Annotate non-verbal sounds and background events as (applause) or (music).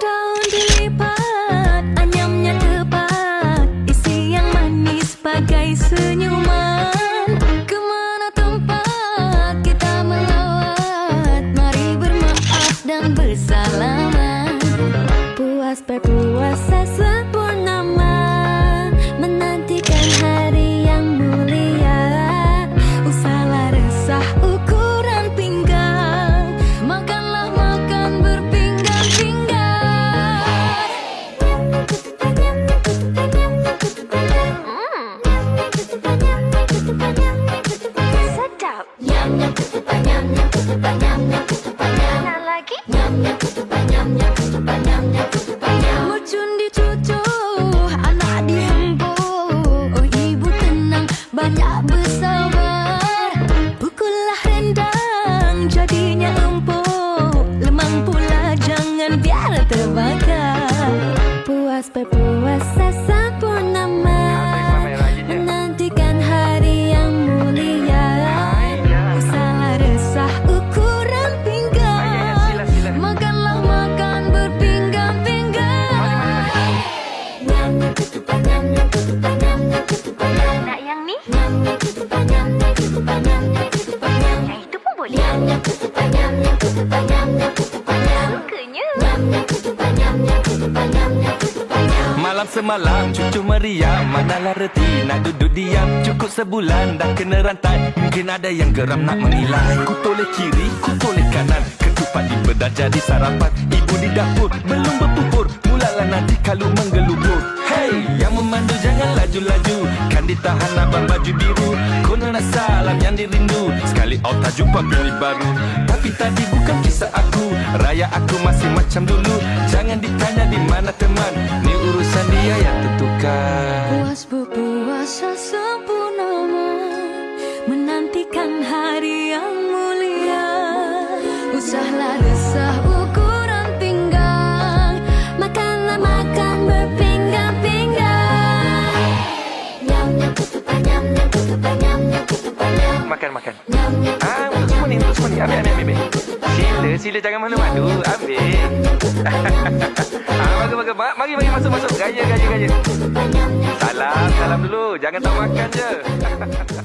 Daun dilipat, anyamnya tepat. Isi yang manis senyuman. Ke mana tempat kita melawat? Mari bermaaf dan bersalaman. Puas nyam nyam ketupat nyam nyam ketupat nyam jadinya nyam Malam semalam cucu meriam Manalah reti nak duduk diam. Cukup sebulan dah kena rantai. Mungkin ada yang geram nak menilai. Ku toleh kiri, ku toleh kanan. Ketupat di bedah jadi sarapan. Ibu di dapur belum berpupur. Mulalah nanti kalau menggelubur yang memandu jangan laju-laju. Kan ditahan abang baju biru. Kona nak salam yang dirindu. Sekali out tak jumpa pilih baru. Tapi tadi bukan kisah aku. Raya aku masih macam dulu. Jangan ditanya di mana teman Sila, jangan malu-malu Ambil (laughs) ah, Bagus, bagus Ma- Mari, mari masuk, masuk. Gaya, gaya, gaya. Salam, salam dulu. Jangan tak makan je (laughs)